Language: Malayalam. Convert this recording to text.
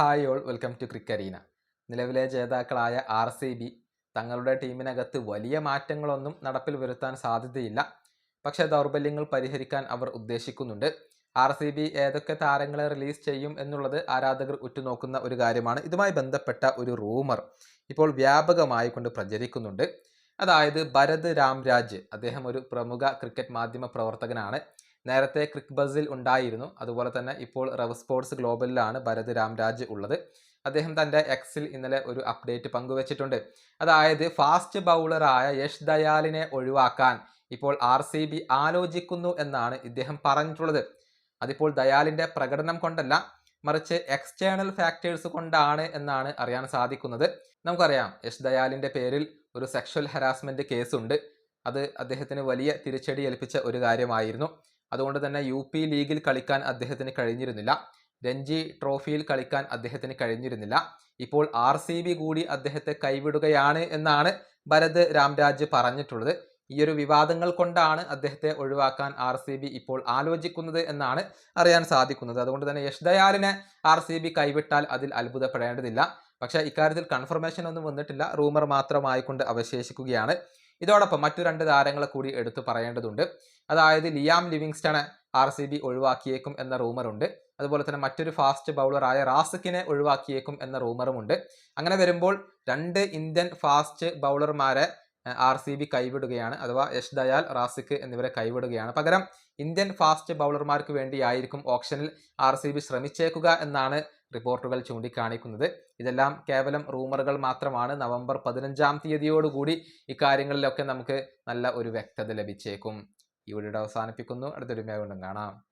ഹായ് ഓൾ വെൽക്കം ടു ക്രിക്കരീന നിലവിലെ ജേതാക്കളായ ആർ സി ബി തങ്ങളുടെ ടീമിനകത്ത് വലിയ മാറ്റങ്ങളൊന്നും നടപ്പിൽ വരുത്താൻ സാധ്യതയില്ല. പക്ഷേ ദൗർബല്യങ്ങൾ പരിഹരിക്കാൻ അവർ ഉദ്ദേശിക്കുന്നുണ്ട്. ആർ സി ബി ഏതൊക്കെ താരങ്ങളെ റിലീസ് ചെയ്യും എന്നുള്ളത് ആരാധകർ ഉറ്റുനോക്കുന്ന ഒരു കാര്യമാണ്. ഇതുമായി ബന്ധപ്പെട്ട ഒരു റൂമർ ഇപ്പോൾ വ്യാപകമായി കൊണ്ട് പ്രചരിക്കുന്നുണ്ട്. അതായത് ഭരത് രാംരാജ്. അദ്ദേഹം ഒരു പ്രമുഖ ക്രിക്കറ്റ് മാധ്യമ പ്രവർത്തകനാണ്. നേരത്തെ ക്രിക്ക് ബസിൽ ഉണ്ടായിരുന്നു. അതുപോലെ തന്നെ ഇപ്പോൾ റവ് സ്പോർട്സ് ഗ്ലോബലിലാണ് ഭരത് രാംരാജ് ഉള്ളത്. അദ്ദേഹം തന്റെ എക്സിൽ ഇന്നലെ ഒരു അപ്ഡേറ്റ് പങ്കുവച്ചിട്ടുണ്ട്. അതായത് ഫാസ്റ്റ് ബൗളറായ യഷ് ദയാലിനെ ഒഴിവാക്കാൻ ഇപ്പോൾ ആർ സി ബി ആലോചിക്കുന്നു എന്നാണ് ഇദ്ദേഹം പറഞ്ഞിട്ടുള്ളത്. അതിപ്പോൾ ദയാലിന്റെ പ്രകടനം കൊണ്ടല്ല മറിച്ച് എക്സ്റ്റേണൽ ഫാക്ടേഴ്സ് കൊണ്ടാണ് എന്നാണ് അറിയാൻ സാധിക്കുന്നത്. നമുക്കറിയാം യഷ് ദയാലിന്റെ പേരിൽ ഒരു സെക്ഷൽ ഹരാസ്മെന്റ് കേസുണ്ട്. അത് അദ്ദേഹത്തിന് വലിയ തിരിച്ചടി ഏൽപ്പിച്ച ഒരു കാര്യമായിരുന്നു. അതുകൊണ്ട് തന്നെ യു പി ലീഗിൽ കളിക്കാൻ അദ്ദേഹത്തിന് കഴിഞ്ഞിരുന്നില്ല. രഞ്ജി ട്രോഫിയിൽ കളിക്കാൻ അദ്ദേഹത്തിന് കഴിഞ്ഞിരുന്നില്ല. ഇപ്പോൾ ആർ സി ബി കൂടി അദ്ദേഹത്തെ കൈവിടുകയാണ് എന്നാണ് ഭരത് രാംരാജ് പറഞ്ഞിട്ടുള്ളത്. ഈ ഒരു വിവാദങ്ങൾ കൊണ്ടാണ് അദ്ദേഹത്തെ ഒഴിവാക്കാൻ ആർ സി ബി ഇപ്പോൾ ആലോചിക്കുന്നത് എന്നാണ് അറിയാൻ സാധിക്കുന്നത്. അതുകൊണ്ട് തന്നെ യഷ്ദയാലിനെ ആർ സി ബി കൈവിട്ടാൽ അതിൽ അത്ഭുതപ്പെടേണ്ടതില്ല. പക്ഷേ ഇക്കാര്യത്തിൽ കൺഫർമേഷൻ ഒന്നും വന്നിട്ടില്ല. റൂമർ മാത്രമായിക്കൊണ്ട് അവശേഷിക്കുകയാണ്. ഇതോടൊപ്പം മറ്റു രണ്ട് താരങ്ങളെ കൂടി എടുത്തു പറയേണ്ടതുണ്ട്. അതായത് ലിയാം ലിവിങ്സ്റ്റണെ ആർ സി ബി ഒഴിവാക്കിയേക്കും എന്ന റൂമറുണ്ട്. അതുപോലെ തന്നെ മറ്റൊരു ഫാസ്റ്റ് ബൗളറായ റാസിക്കിനെ ഒഴിവാക്കിയേക്കും എന്ന റൂമറുമുണ്ട്. അങ്ങനെ വരുമ്പോൾ രണ്ട് ഇന്ത്യൻ ഫാസ്റ്റ് ബൗളർമാരെ ആർ സി ബി കൈവിടുകയാണ്. അഥവാ യഷ് ദയാൽ റാസിഖ് എന്നിവരെ കൈവിടുകയാണ്. പകരം ഇന്ത്യൻ ഫാസ്റ്റ് ബൗളർമാർക്ക് വേണ്ടിയായിരിക്കും ഓപ്ഷനിൽ ആർ സി ബി ശ്രമിച്ചേക്കുക എന്നാണ് റിപ്പോർട്ടുകൾ ചൂണ്ടിക്കാണിക്കുന്നത്. ഇതെല്ലാം കേവലം റൂമറുകൾ മാത്രമാണ്. നവംബർ പതിനഞ്ചാം തീയതിയോടുകൂടി ഇക്കാര്യങ്ങളിലൊക്കെ നമുക്ക് നല്ല ഒരു വ്യക്തത ലഭിച്ചേക്കും. ഈ വീഡിയോ അവസാനിപ്പിക്കുന്നു. അടുത്തൊരു വീണ്ടും കാണാം.